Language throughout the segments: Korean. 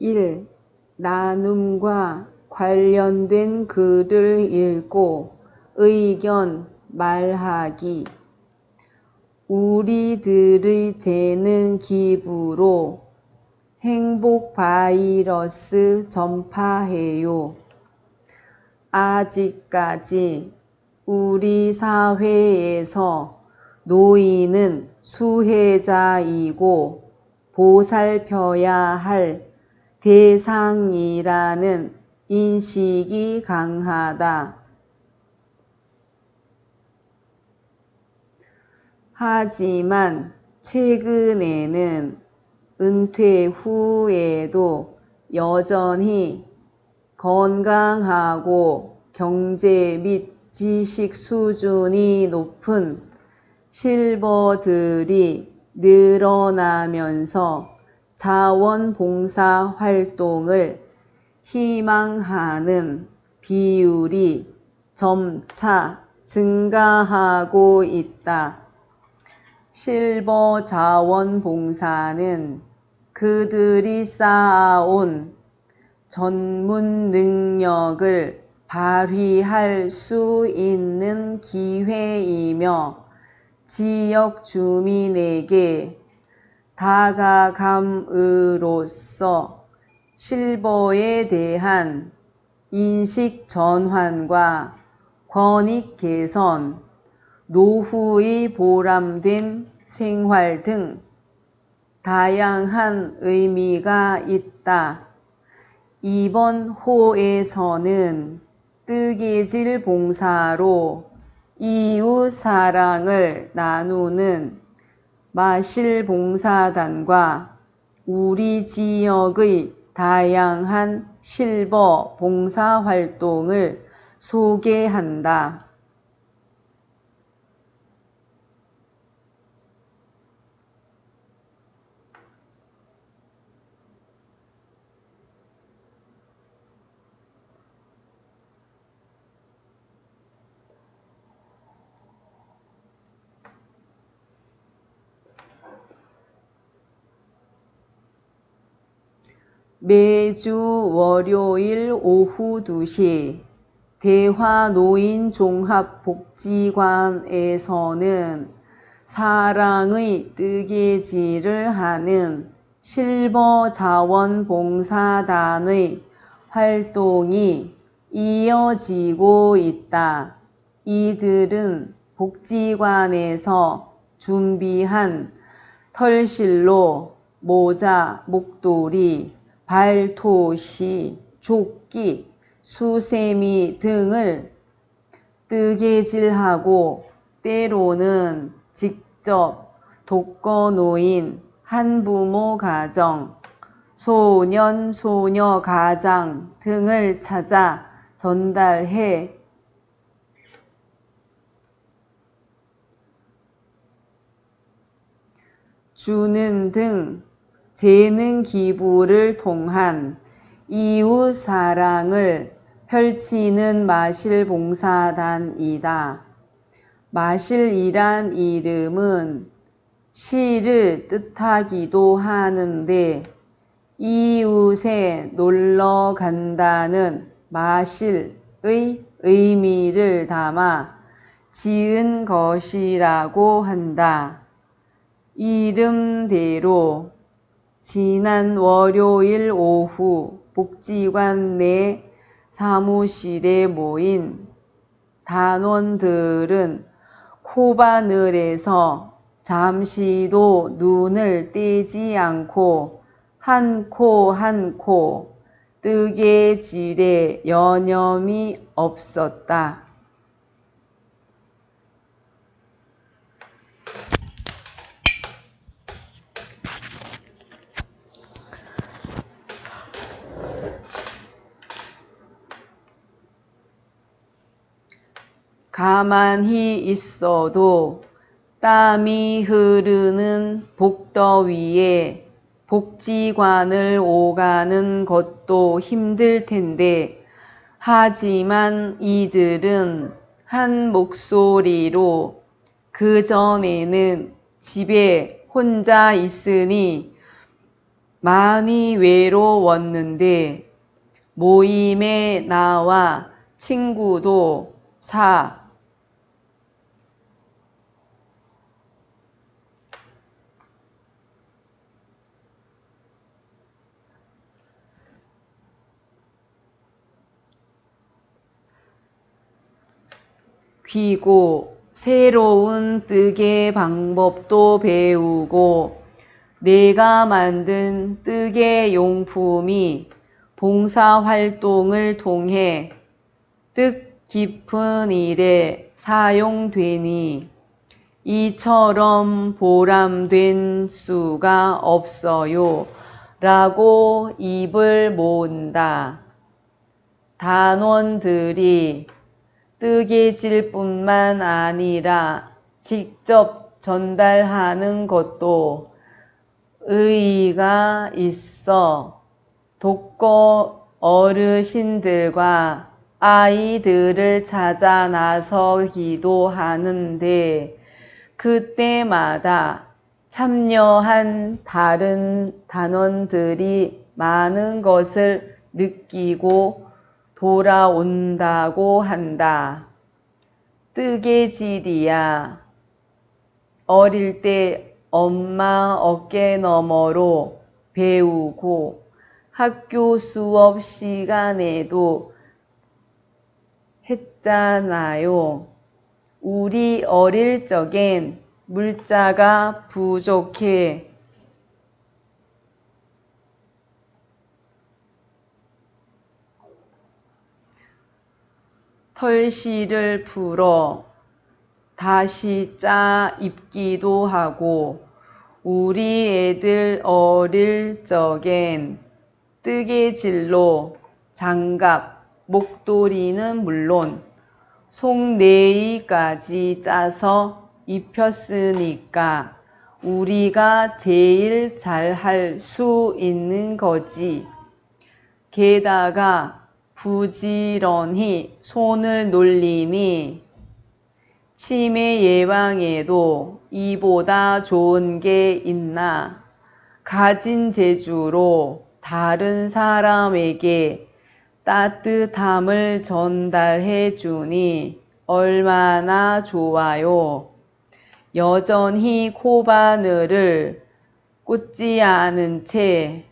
1. 나눔과 관련된 글을 읽고 의견 말하기. 우리들의 재능 기부로 행복 바이러스 전파해요. 아직까지 우리 사회에서 노인은 수혜자이고 보살펴야 할 대상이라는 인식이 강하다. 하지만 최근에는 은퇴 후에도 여전히 건강하고 경제 및 지식 수준이 높은 실버들이 늘어나면서 자원봉사 활동을 희망하는 비율이 점차 증가하고 있다. 실버 자원봉사는 그들이 쌓아온 전문 능력을 발휘할 수 있는 기회이며 지역 주민에게 다가감으로써 실버에 대한 인식 전환과 권익 개선, 노후의 보람된 생활 등 다양한 의미가 있다. 이번 호에서는 뜨개질 봉사로 이웃 사랑을 나누는 마실봉사단과 우리 지역의 다양한 실버 봉사 활동을 소개한다. 매주 월요일 오후 2시 대화노인 종합복지관에서는 사랑의 뜨개질을 하는 실버 자원봉사단의 활동이 이어지고 있다. 이들은 복지관에서 준비한 털실로 모자, 목도리, 발토시, 조끼, 수세미 등을 뜨개질하고 때로는 직접 독거노인, 한부모 가정, 소년, 소녀 가장 등을 찾아 전달해 주는 등 재능 기부를 통한 이웃 사랑을 펼치는 마실 봉사단이다. 마실이란 이름은 시를 뜻하기도 하는데 이웃에 놀러 간다는 마실의 의미를 담아 지은 것이라고 한다. 이름대로 지난 월요일 오후 복지관 내 사무실에 모인 단원들은 코바늘에서 잠시도 눈을 떼지 않고 한 코 한 코 뜨개질에 여념이 없었다. 가만히 있어도 땀이 흐르는 복더위에 복지관을 오가는 것도 힘들 텐데 하지만 이들은 한 목소리로 그전에는 집에 혼자 있으니 많이 외로웠는데 모임에 나와 친구도 사 귀고 새로운 뜨개 방법도 배우고 내가 만든 뜨개 용품이 봉사활동을 통해 뜻깊은 일에 사용되니 이처럼 보람된 수가 없어요. 라고 입을 모은다. 단원들이 뜨개질 뿐만 아니라 직접 전달하는 것도 의의가 있어 독거 어르신들과 아이들을 찾아 나서 기도 하는데 그때마다 참여한 다른 단원들이 많은 것을 느끼고 돌아온다고 한다. 뜨개질이야. 어릴 때 엄마 어깨 너머로 배우고 학교 수업 시간에도 했잖아요. 우리 어릴 적엔 물자가 부족해 털실을 풀어 다시 짜 입기도 하고 우리 애들 어릴 적엔 뜨개질로 장갑, 목도리는 물론 속내의까지 짜서 입혔으니까 우리가 제일 잘 할 수 있는 거지. 게다가 부지런히 손을 놀리니 치매 예방에도 이보다 좋은 게 있나? 가진 재주로 다른 사람에게 따뜻함을 전달해 주니 얼마나 좋아요. 여전히 코바늘을 꽂지 않은 채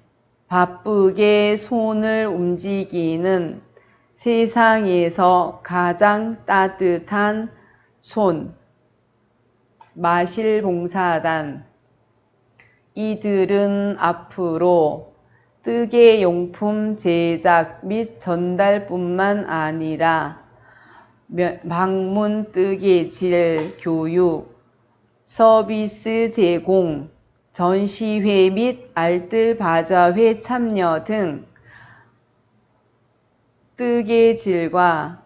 바쁘게 손을 움직이는 세상에서 가장 따뜻한 손, 마실봉사단. 이들은 앞으로 뜨개 용품 제작 및 전달뿐만 아니라 방문 뜨개질 교육, 서비스 제공, 전시회 및 알뜰 바자회 참여 등 뜨개질과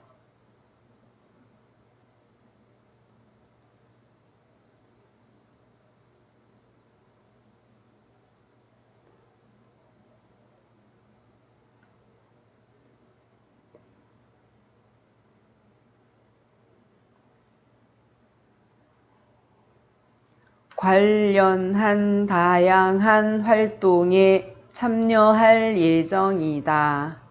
관련한 다양한 활동에 참여할 예정이다.